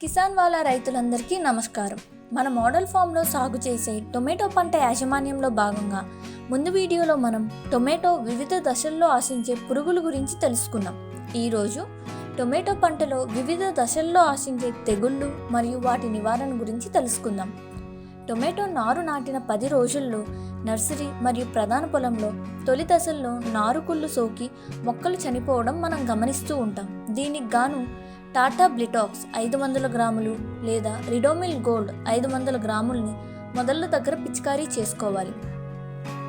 కిసాన్ వాలా రైతులందరికీ నమస్కారం. మన మోడల్ ఫామ్లో సాగు చేసే టొమాటో పంట యాజమాన్యంలో భాగంగా ముందు వీడియోలో మనం టొమాటో వివిధ దశల్లో ఆశించే పురుగుల గురించి తెలుసుకున్నాం. ఈరోజు టొమాటో పంటలో వివిధ దశల్లో ఆశించే తెగుళ్ళు మరియు వాటి నివారణ గురించి తెలుసుకుందాం. టొమాటో నారు నాటిన పది రోజుల్లో నర్సరీ మరియు ప్రధాన పొలంలో తొలి దశల్లో నారుకుళ్ళు సోకి మొక్కలు చనిపోవడం మనం గమనిస్తూ ఉంటాం. దీనికి గాను టాటా బ్లిటాక్స్ ఐదు వందల గ్రాములు లేదా రిడోమిల్ గోల్డ్ ఐదు వందల గ్రాముల్ని మొదళ్ళ దగ్గర పిచికారీ చేసుకోవాలి.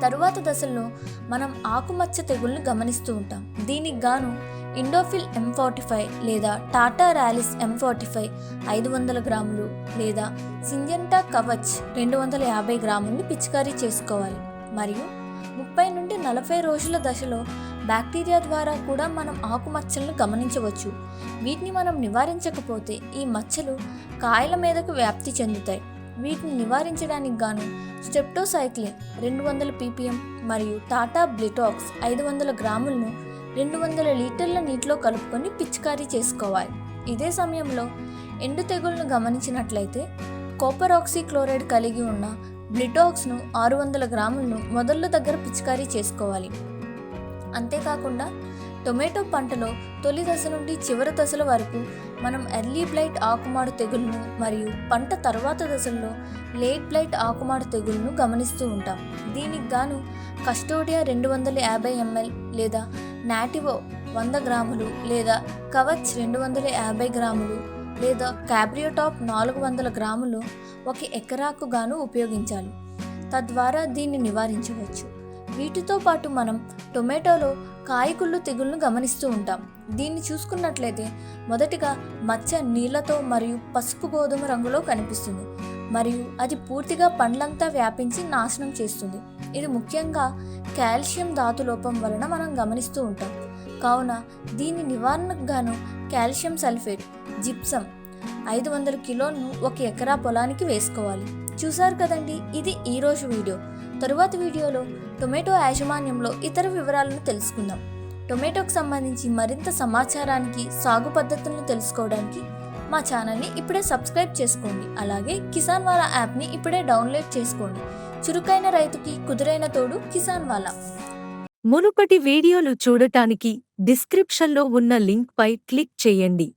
తరువాత దశల్లో మనం ఆకుమచ్చ తెగుల్ని గమనిస్తూ ఉంటాం. దీనికి గాను ఇండోఫిల్ ఎం ఫార్టీ ఫైవ్ లేదా Tata Rallis M forty five ఐదు వందల గ్రాములు లేదా సింజంటా కవచ్ రెండు వందల యాభై గ్రాముల్ని పిచికారీ చేసుకోవాలి. మరియు ముప్పై నుండి నలభై రోజుల దశలో బ్యాక్టీరియా ద్వారా కూడా మనం ఆకుమచ్చలను గమనించవచ్చు. వీటిని మనం నివారించకపోతే ఈ మచ్చలు కాయల మీదకు వ్యాప్తి చెందుతాయి. వీటిని నివారించడానికి గాను స్టెప్టోసైక్లిన్ రెండు వందల పీపీఎం మరియు టాటా బ్లిటాక్స్ ఐదు వందల గ్రాములను రెండు వందల లీటర్ల నీటిలో కలుపుకొని పిచికారీ చేసుకోవాలి. ఇదే సమయంలో ఎండు తెగులను గమనించినట్లయితే కాపర్ ఆక్సీక్లోరైడ్ కలిగి ఉన్న బ్లిటాక్స్ను ఆరు వందల గ్రాములను మొదళ్ళ దగ్గర పిచికారీ చేసుకోవాలి. అంతేకాకుండా టొమాటో పంటలో తొలి దశ నుండి చివరి దశల వరకు మనం ఎర్లీ బ్లైట్ ఆకుమాడు తెగులను మరియు పంట తర్వాత దశల్లో లేట్ బ్లైట్ ఆకుమాడు తెగులను గమనిస్తూ ఉంటాం. దీనికి గాను కస్టోడియా రెండు వందల యాభై ఎంఎల్ లేదా నాటివో వంద గ్రాములు లేదా కవచ్ రెండు వందల యాభై గ్రాములు లేదా క్యాబ్రియోటాప్ నాలుగు వందల గ్రాములు ఒక ఎకరాకు గాను ఉపయోగించాలి. తద్వారా దీన్ని నివారించవచ్చు. వీటితో పాటు మనం టొమాటోలో కాయకుళ్ళు తెగులను గమనిస్తూ ఉంటాం. దీన్ని చూసుకున్నట్లయితే మొదటిగా మచ్చ నీళ్ళతో మరియు పసుపు గోధుమ రంగులో కనిపిస్తుంది. మరియు అది పూర్తిగా పండ్లంతా వ్యాపించి నాశనం చేస్తుంది. ఇది ముఖ్యంగా కాల్షియం ధాతు లోపం వలన మనం గమనిస్తూ ఉంటాం. కావున దీని నివారణకు గాను కాల్షియం సల్ఫేట్ జిప్సం ఐదు వందల కిలోను ఒక ఎకరా పొలానికి వేసుకోవాలి. చూసారు కదండి? ఇది ఈరోజు వీడియో. తరువాత వీడియోలో టొమాటో యాజమాన్యంలో ఇతర వివరాలను తెలుసుకుందాం. టొమాటోకు సంబంధించి మరింత సమాచారానికి సాగు పద్ధతులను తెలుసుకోవడానికి మా ఛానల్ని ఇప్పుడే సబ్స్క్రైబ్ చేసుకోండి. అలాగే కిసాన్ వాలా యాప్ని ఇప్పుడే డౌన్లోడ్ చేసుకోండి. చురుకైన రైతుకి కుదురైన తోడు కిసాన్ వాలా. మునుపటి వీడియోలు చూడటానికి డిస్క్రిప్షన్లో ఉన్న లింక్పై క్లిక్ చేయండి.